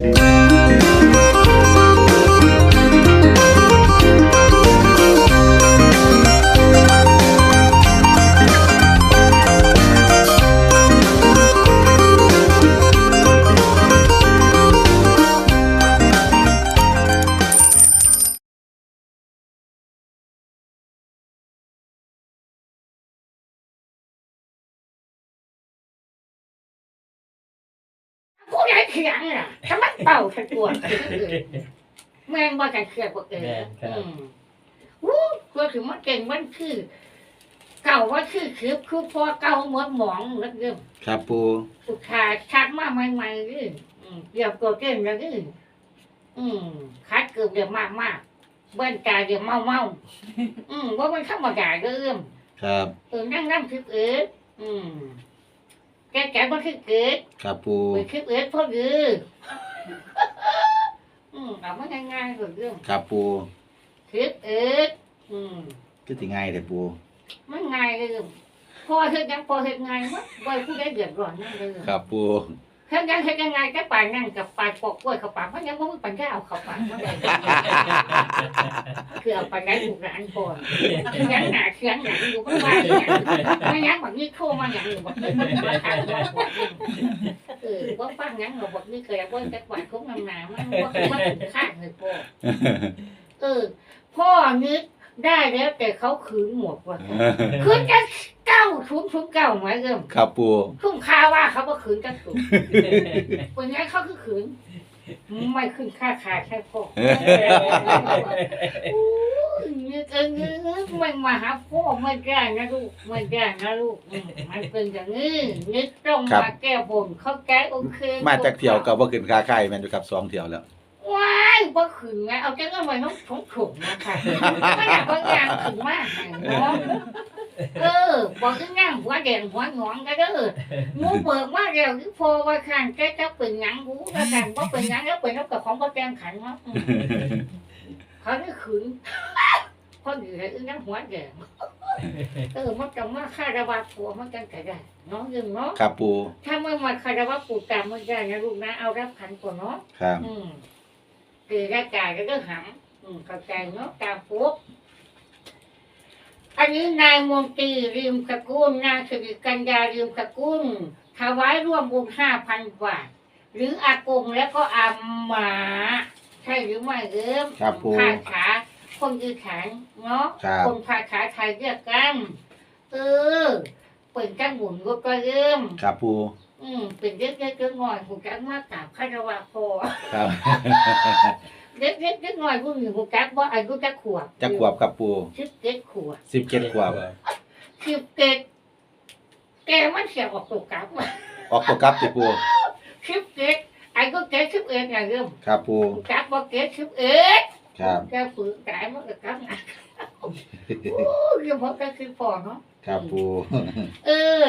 Música ผู้ใดเถียงน่ะทำไมเป่าทั้งตัวแม่งว่ากันเครียดกว่าเกินแม่นครับอืมวู้ตัวถึงมันเก่งมันคือ เก่าว่าคือคือคือพอเก่าหมดหมองแล้วเริ่มครับปูสุดท้ายชักมาใหม่ๆนี่อืมเดี๋ยวตัวเก่งแล้วนี่อืมคัดเกือบเดี๋ยวมากมากๆเบิ้ลตาเดี๋ยวเมาเมาๆอืมว่ามันธรรมดาเริ่มครับเออนั่งนั่งคือเอิดอืม แกแกมันคือเกิดครับปูไปคลิปเอ็ดพ่อดื้ออืมเอามาง่ายๆกว่าเรื่องครับปูคลิปเอ็ดอืมก็สิง่ายแต่ปูมันง่ายเลยพอเฮ็ดยังพอเฮ็ดง่ายมั้ยบ่ให้ผู้ใดเดือดร้อนนั่นเลยครับปู เฮ็ดยังเฮ็ดยังไงก็ปานนั่นกับปานปอกกล้วยเขาปากมันยังบ่ามีปัญญาเอาเขาปากมันได้คือเอาไปได้ถูกร้านก่อนเสียงหนาเสียงหนังอยู่บ่ว่าอย่ไม่ยังบักนี้โทรมาอย่างนี้บักนี้มาถามว่าเออบ่ฟังหยังหรอกบักนี้เคยบ่จักหวานคงนำหนามันบ่คือว่าถึงข้างเลยพ่อเออพ่อนึก ได้แล้วแต่เขาขืนหมดว่ะขืนจะเก้าทุนทุนเก้าไหมเริ่มครับปูทุ่มค่าว่าเขาว่าขืนกันถูกวันนี้เขาคือขืน ไม่ขึ้นค่าขาแค่พ่ออู้ยนึกเออนึกไม่มาหาพ่อไม่ได้นะลูกไม่ได้นะลูกอืมมันเป็นอย่างนี้นึกต้องมาแก้บนเข้าใจโอเค มาจากเที่ยวกับว่าขึ้นค่าไข่แม่นอยู่ครับสองเที่ยวแล้ว ว้ายบ่ขืนไงเอาจังเอาไว้น้องถุงถุงนะคะไม่อยากว่างานขืนมากเนาะเออบอกคืองานหัวแดงหัวหงอนก็เด้อหมูเบิกมาแล้วที่พอว่าข้างแกจะเป็นหยังหูแล้วกันว่าเป็นหยังแล้วเป็นนกกับของบ่แจงขันเนาะอืมเขาได้ขืนพอดีเลยอึ้งนั่งหัวแดงเออมันจะมาคาราบาผัวมันกันก็ได้เนาะยังเนาะครับปูถ้าเมื่อมาคาราบาปูตามมันได้นะลูกนะเอารับขันก่อนเนาะครับอืม คือร่างกายก็ต้องหำอืมเข้าใจเนาะตามปุ๊บอันนี้นายมนตรีริมสกุลนางสิริกัญญาริมสกุลถวายร่วมบุญห้าพันบาท หรืออากงแล้วก็อาหมา ใช่หรือไม่เริ่มครับปูภาษาคนอีสานเนาะครับคนภาษาไทยเรียกกัน เออ เปิดจ้างหมุนก็ก็เริ่มครับปู อืมเป็นเล็กเล็กเล็กน้อยหูจักมากกราบคารวะพอครับ เล็กเล็กเล็กน้อยผู้หญิงหูจักว่าอายุจักขวบจักขวบครับปูสิบเจ็ดขวบสิบเจ็ดขวบสิบเจ็ดแกมันเสียออกตกกลับมาออกตัวกลับติปูสิบเจ็ดอายุเจ็ดสิบเอ็ดอย่างเดิมครับปูหูจักว่าเจ็ดสิบเอ็ดครับแกฝืนกายมันก็กลับมาโอ้ยยังพอแกคือพอเนาะครับปูเออ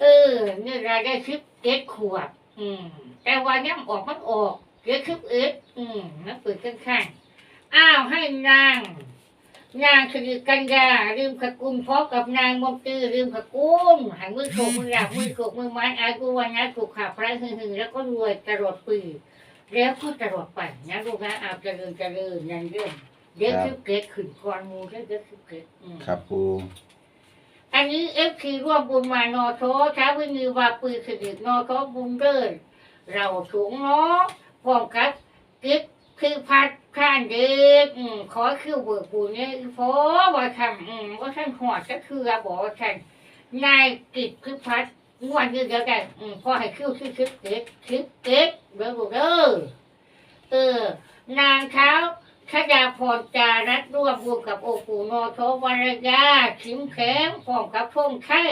เออเนี่ยรายได้สิบ เจ็ดขวบ อืม แต่ว่าย่ำออกมันออก เกิดสิบเอ็ดอืมนักเปิดข้างๆอ้าวให้นาง นางสิริกัญญาลืมขกุลพร้อมกับนางมนตรีลืมขกุลหายมือโขกมือหลับมือโขกมือไม้อายุวันนะถูกขาพระหึงหึงแล้วก็รวยตลอดปีแล้วก็ตลอดไปนะลูกนะเอาเจริญเจริญอย่างเดิมเดี๋ยวสิบเกตขึ้นก่อนหมูเดี๋ยวสิบเกตอืมครับปู อันนี้เอฟซีร่วมบุญมานอโทช้าวินีวาปืนสนิทนอโทบุญเดินเราสูงเนาะพร้อมกับกิ๊กคือพัดข้านเด็กขอคิวเบิกบุญเนี่ยพอว่าทำว่าท่านหอดก็คือบอกว่าท่านนายกิจคือพัดงวดนี้เดียวกันอืมพอให้คิวคิวคิวเก๊กคิวเก๊กเบิกบุญเด้อเออนางเท้า ขยาพรจารัดร่วมบุญกับโอปูโนโทวรยาชิมแข็งพร้อมกับท่งไข่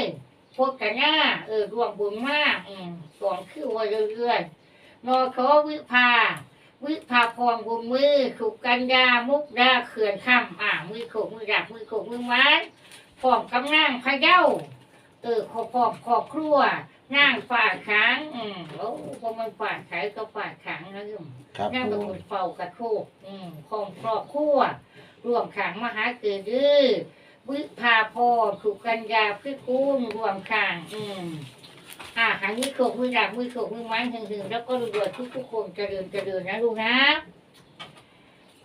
พวกกันหน้าเออร่วมบุญมากอืมสองคือว่าเรื่อยๆโนโทวิภาวิภาพรบุญมือถูกกัญญามุกดาเขื่อนคำอ่ามือโขกมือดับมือโขกมือไม้พร้อมกับนางพะเย้าเออขอพร้อมขอบครัว นางฝ่าค้างอืมโอ้พอมันฝ่าขายก็ฝ่าค้างนะยุ่มครับนั่งปูเป็นคนเฝ้ากระโคกอืมของครอบครัวรวมขังมหาเกิดดื้อวิภาพรสุกัญญาพิกุลรวมขังอืมอ่าหางมือโขกมือดาบมือโขกมือไม้หึงๆแล้วก็รวยทุกทุกๆคนเจริญเจริญนะลูกนะ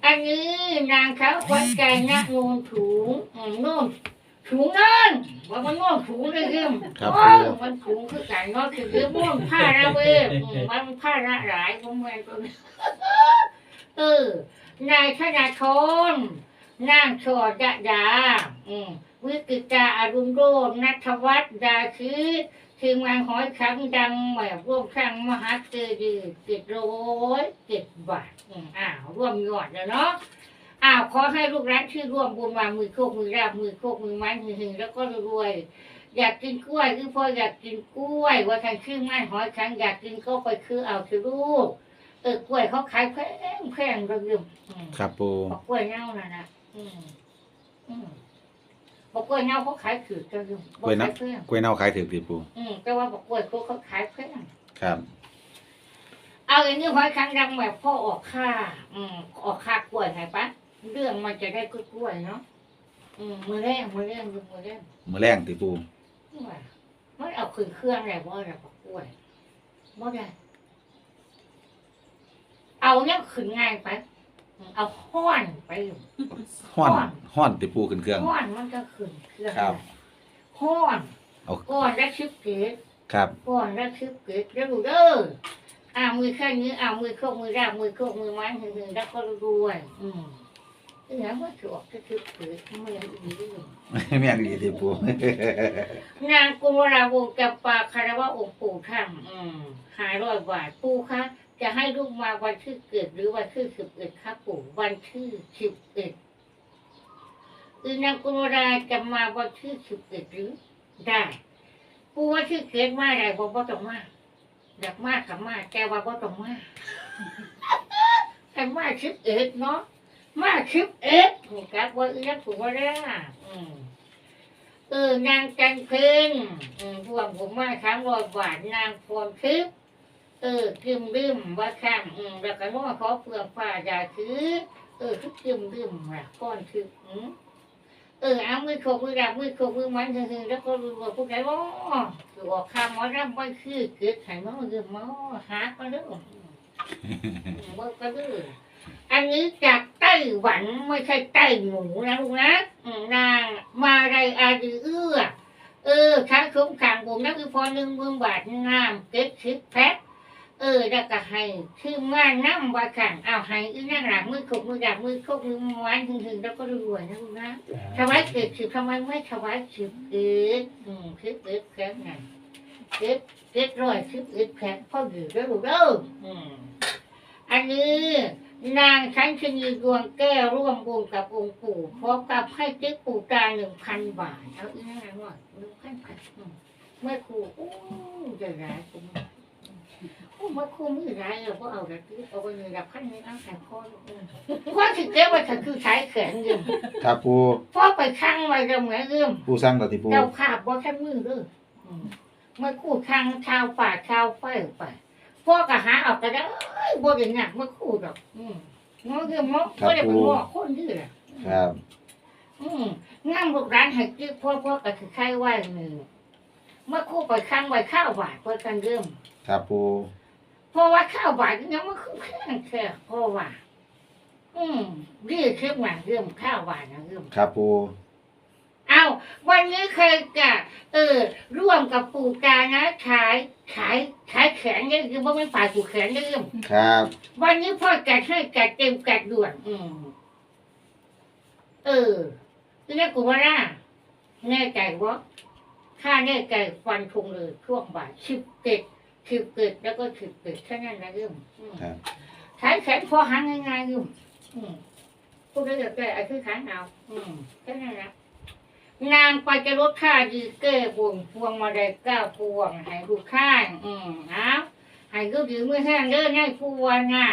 อันนี้นางเขาขวัญใจนะโนนถุงอืมโน่น ถุงนั่นว่ามันโน่นถุงเลยยืมครับโอ้ปูยมันถุงคือกันเนาะคือยืมโน่นผ้าระเวงอืมมันผ้าระหลายของแม่ตัวนี้เออนายธนาธรนางชอดะดาอืมวิกิตาอรุณโรจน์นัทวัฒน์ดาคือทีมงานหอยครั้งดังแบบร่วมครั้งมหาเจดีย์เจ็ดร้อยเจ็ดบาทอืมอ้าวร่วมยอดแล้วเนาะ อ้าวขอให้ลูกร้านที่ร่วมบุญมามือโคกมือราบมือโคกมือไม้มือหึงแล้วก็รวยๆอยากกินกล้วยคือพ่ออยากกินกล้วย ว่าทางชื่อง่ายหอยครั้งอยากกินก็ไปคือเอาคือลูกเออกล้วยเขาขายแพงแพงระยมอืมครับปูบอกกล้วยเน่าน่ะนะอืมอืมบอกกล้วยเน่าเขาขายถือระยมบอกขายแพงกล้วยเน่าขายถึกติปูอืมแต่ว่าบอกกล้วยเขาเขาขายแพงครับเอาอย่างนี้หอยครั้งดังแบบพ่อออกค่าอืมออกค่ากล้วยไงปะ เรื่องมันจะได้กล้วยๆเนาะอืมมือแรงมือแรงดูมือแรงมือแรงติปูว่ามันเอาขึ้นเครื่องอะไรบ่ได้บอกกล้วยบ่ได้เอาเนี่ยขึ้นง่ายไปอืมเอาห้อนไปอยู่ห้อนห้อนติปูขึ้นเครื่องห้อนมันก็ขึ้นเครื่องครับห้อนเอาก้อนละชิบเกตครับก้อนละชิบเกตแล้วดูเด้ออ่ามือแค่นี้อ่ามือโคกมือราบมือโคกมือไม้หนึ่งๆแล้วก็รวยอืม นี่นะว่าจะออกจะชิบเกตไม่ยังอีกอยู่แม่นดีติปูนางกุมราวงศ์จำปาคารวะองค์ปู่ท่านอืมหายร้อยบาทปู่คะจะให้ลูกมาวันที่เกิดหรือวันที่สิบเอ็ดครับปู่วันที่สิบเอ็ดคือนางกุมราจะมาวันที่สิบเอ็ดหรือ ได้ปู่ว่าที่เกิดมาได้บอกว่าต้องมาอยากมากกับมาแต่ว่าบ่ต้องมาแต่มาสิบเอ็ดเนาะ มาสิบเอ็ดนี่ครับว่าอีนักถูกว่าได้อืมเออนางจันเพ็ญอืมพวกผมมาครั้งร้อยบาทนางพรทิพย์เออกิมดื่มว่าข้างอืมแล้วก็น้องขอเปลือกฟ้าอย่าถือ เออคือกิมดื่มอะก้อนคืออืมเออเอามือโขกมือดับมือโขกมือมันหึงๆแล้วก็รู้ว่าพวกไหนว่าคือออกข้ามมาร่ำไปคือเกิดไข่มาเรื่องมาหาก็เรื่องเมื่อก็เรื่อง อันนี้จากไต้หวันไม่ใช่ไต้หมูนะลูกนะนางมาไรอาดีเอื้อ เออค้าคุ้มขังผมนักวิพอหนึ่งเมืองบาทงามเก็บชิปแพ็คเออแล้วก็ให้ชื่อมานน้ำว่าขังเอาให้อีนั่งหลังมือขบมือดับมือขบมือไว้ถึงถึงแล้วก็รวยนะลูกนะถวายเกิดสิบทำไมไม่ถวายสิบเอ็ดอืมสิบเอ็ดแพ็คไงเก็บเก็บร้อยสิบเอ็ดแพ็คพ่ออยู่แล้วลูกเด้ออืมอันนี้ นางชั้นชนีดวงแก้วร่วมบุญกับองค์ปู่พร้อมกับให้ติ๊กปู่ตาหนึ่งพันบาท เอาอีนั่นหน่อยหนึ่งพันบาทเมื่อครูโอ้จะร้ายกูมั้ยโอ้เมื่อครูไม่ร้ายเราก็เอาแต่ติ๊กเอาไปเงินดับพันหนึงเอาแขนคอลูกอืมว่าถึงเก็บว่าฉันคือใช้แขนยืมครับปูพ่อไปข้างไว้เราเหมือนยืมปูสั่งต่อติปูเจ้าภาพบ่าแค่มือเด้ออืมเมื่อครูข้างชาวป่าชาวไฟไป พ่อก็หาเออกก็ได้บ่ได้หนักเมื่อครู่ดอก อืมงอคือมอก็ได้เป็นงอคนนี่แหละครับ อืมงามลูกร้านให้จื้อพ่อพ่อก็คือไข่ไหวหนึ่งเมื่อคู่ไปข้างไว้ข้าวบาทเพื่อกันเริ่มครับปูเพราะว่าข้าวบาทนี่มันคือแพงแค่เพราะว่า อืมรีบขึ้นมาเริ่มข้าวบาทนะเริ่มครับปูเอาวันนี้เคยกะ เออ ร่วมกับปู่กานะขายขายขายแขนเนี่ยคือว่าไม่ฝ่ายปู่แขนเนี่ยเริ่มครับ วันนี้พ่อจัดให้จัดเต็มจัดด่วน อืมเออเรียกกูว่าน่าแน่ใจว่าข้าแน่ใจฟันธงเลยช่วงบ่ายสิบเจ็ดสิบเจ็ดแล้วก็สิบเจ็ดแค่นั้นนะเรื่องอืมครับใช้แขนพอหาง่ายๆอยู่อืมพูดได้แต่แต่ไอ้คือขานเอาอืมแค่นั้นนะ นางไปจะลดค่าดีเก้บนพวงมาได้เก้าพวงให้ลูกข้าง อืมเอาให้ลูกยืมมือแห้งเด้อให้พวงอะ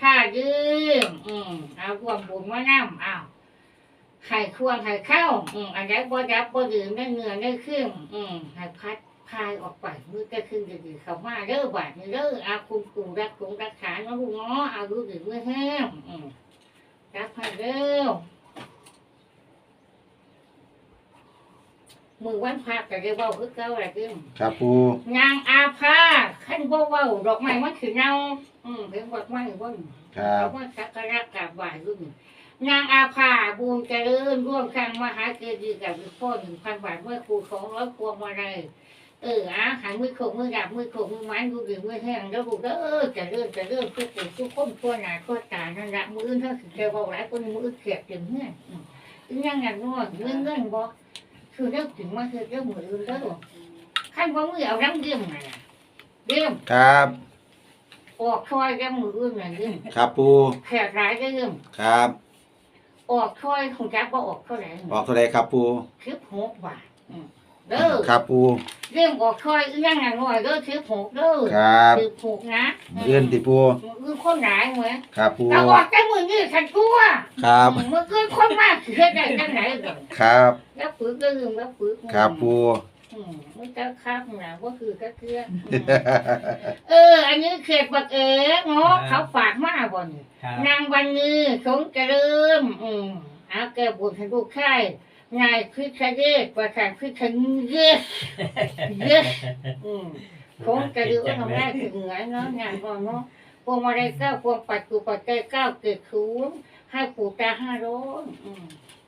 ค่ายืมอืมเอารวมบุญมานั่เอาไข่ควงไข่เข้า อืมอันนี้บ่ดับบ่ยืมได้เงินได้ขึ้นอืมให้พัดพายออกไปมือก็ขึ้นดีๆเข้ามาเด้อบาดนี้เด้อเอาคุณปู่รักคุณรักษาเนาะลูกเนาะเอาลูกยืมมือแห้งอืมรับให้เด้อ มือวันพระก็ได้เว้าคือเก่าแหละคือครับปูนางอาภาขั้นบ่เว้าดอกไม้มันคือเน่าอืมเป็นดอกไม้บ่นครับดอกไม้สักการะกราบไหว้รุ่นนางอาภาบูญเจริญร่วมกันมหาเจดีย์กับพ่อหนึ่งพันบาทเมื่อครูของร้อยพวงมาลัยเอออาหารมือโขกมือดับมือโขกมือไม้ดูดีมือแห้งแล้วบุกเออจะเริ่มจะเริ่มทุกคนทุกคนทั่วหน้าทั่วตานั่นละมืออื่นถ้าสิเจอบอกหลายคนมืออื่นเขียดถึงเนี่ยอืมอีหยังงั้นน้อยเงื่อนเงื่อนบ่ คือเรื่องถึงมาคือเรื่องมืออื่นแล้วขั้นว่ามือเอาน้ำเยี่ยมมาล่ะเยี่ยมครับ ออกช่วยกันมืออื่นน่ะเยี่ยมครับปูแขกร้ายก็เยี่ยมครับ ออกช่วยของจักบ่ออกเท่าไหร่ออกเท่าไรครับปูคิบหกบาทอืม เด้อครับปูเรื่องออกช่วยอีหยังงั้นน้อยเด้อคิบหกเด้อครับคิบหกนะเอื้อนติปูมือคนหลายเหมือนครับปูเราออกแต่มือนี่ขันตัวครับมือเกินคนมากสิเฮ็ดได้จังไหนเด้อครับแล้วฝึกก็ลืมแล้วฝึกครับปูอืมมันจะครับนะว่าคือก็คือเออ อันนี้เขตบักเอ๋เนาะเขาฝากมาบ่นครับนางวันนี้สงเจริญอืมเอาแก้บุญให้ลูกชาย นายพิชเยศประธานพิชเยศเยศอืมสงเจริญทำได้ถึงเหนือเนาะงานก่อนเนาะพวงมาลัยเก้าพวงปัจจุปัจจัยเก้าเกิดศูนย์ให้ปู่ตาห้าร้อยอืม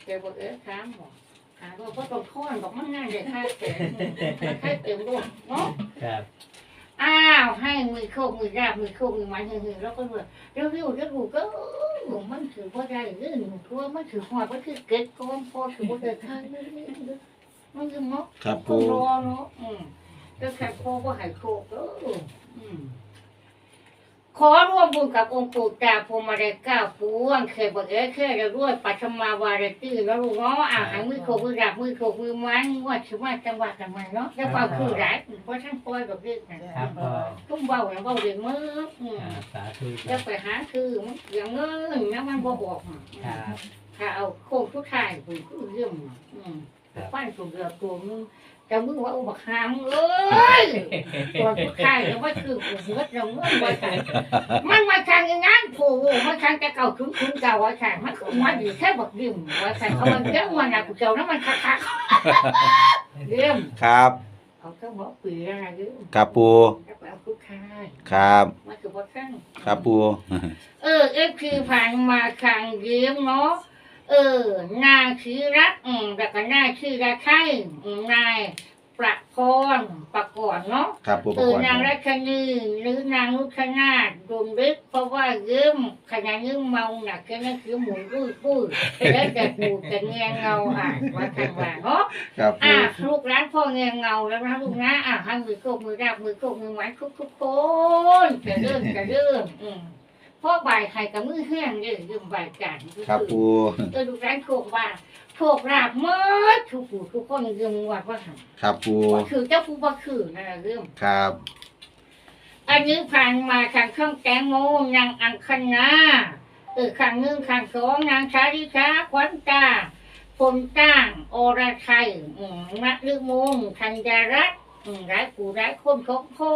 เจ้าบอกเอ๋ถามบอกถามว่าพ่อต้องค้อนบอกมันง่ายเลยค่าเต็มค่าเต็มด้วยเนาะครับอ้าวให้มือโคกมือราบมือโคกมือไม้หึ่งๆแล้วก็เลยเร็วๆเร็วๆก็ หลงมันถือว่าได้เรื่องทั่วมันถือหัวมันถือเก็ดก้อนพอถือว่าได้ทางมันคือเนาะครับคปูนรอเนาะอืมแล้วแค่พอว่าหายโคกเอออืม ขอร่วมบุญกับองค์ปู่ตาพรหมเรก้าปวงเคยบอกเอ้เคยเราด้วยปัทมาวารตื้อแล้วลูกเนาะอ่าหางมือโคกมือราบมือโคกมือไม้งวดชิว่าจังหวะกันมาเนาะแล้วความคือหลายเพราะท่านปล่อยแบบนี้นครับพ่อทุ่มเบาอย่างเบาเดือดมือสาธุจะไปหาคือมันอย่างเงินนะมันบ่บอกครับถ้าเอาโค้งทุกทายคือคือเรื่องอืมปั้นตัวเดือดตัวนึง จะมึงว่าอุบักหามเอ้ยตัวทุกทายแล้วว่าคืออุบักเราเงินว่าใช่มันมาทางอย่างนั้นผูมันทางจะเก่าคุ้นคุ้นเก่าว่าใช่มันคือมันอยู่แค่บักดิ่มว่าใช่เขามันเจ้ามันนะกูเจ้านั้นมันคักคักเรื่องครับเขาต้องบอกปีอะไรเรื่องครับปูแล้วไปเอาทุกทายครับมันคือบ่ทันครับปูเออเอฟคือผ่านมาครั้งเดียวเนาะ เออ นางชื่อรักอืมแล้วก็นายชื่อระไทยอืมนายประพรประกอบเนาะ ครับปูปเอระอกวดนางรัชนีหรือนางลุกนาถดวงฤทธิ์เพราะว่ายืมขณะยืมเมาหนักแค่นั้นคือหมุนปุ้ยปุ้ยแล้วแต่หูแต่เงียเงาอะว่าทางว่าเนาะครับปูอะลูกร้านพ่อเงียเงาแล้วนะลูกนะอะให้มือโกกมือราบมือโกกมือไม้ทุกทุกๆคนจะเริ่มจะเริ่มอืม พ่อบ่ายใครกับมือแห้งเด้อยืมบ่ายกันครับปูเออลูกร้านโชคว่าโชคลาบหมดทุกผู้ทุกคนยืมวัดว่าหันครับปูว่าคือเจ้าผู้บ่คือนั่นแหละเรื่องครับอันนี้ผ่านมาทางเครื่องแตงโมนางอังคณาเออข้างหนึ่งข้างสองนางชาลิชาขวัญตาพลต้างอรไทยอืมนักลึกมุงธัญรัตน์อืมร้ายผู้ร้ายคนของพ่อ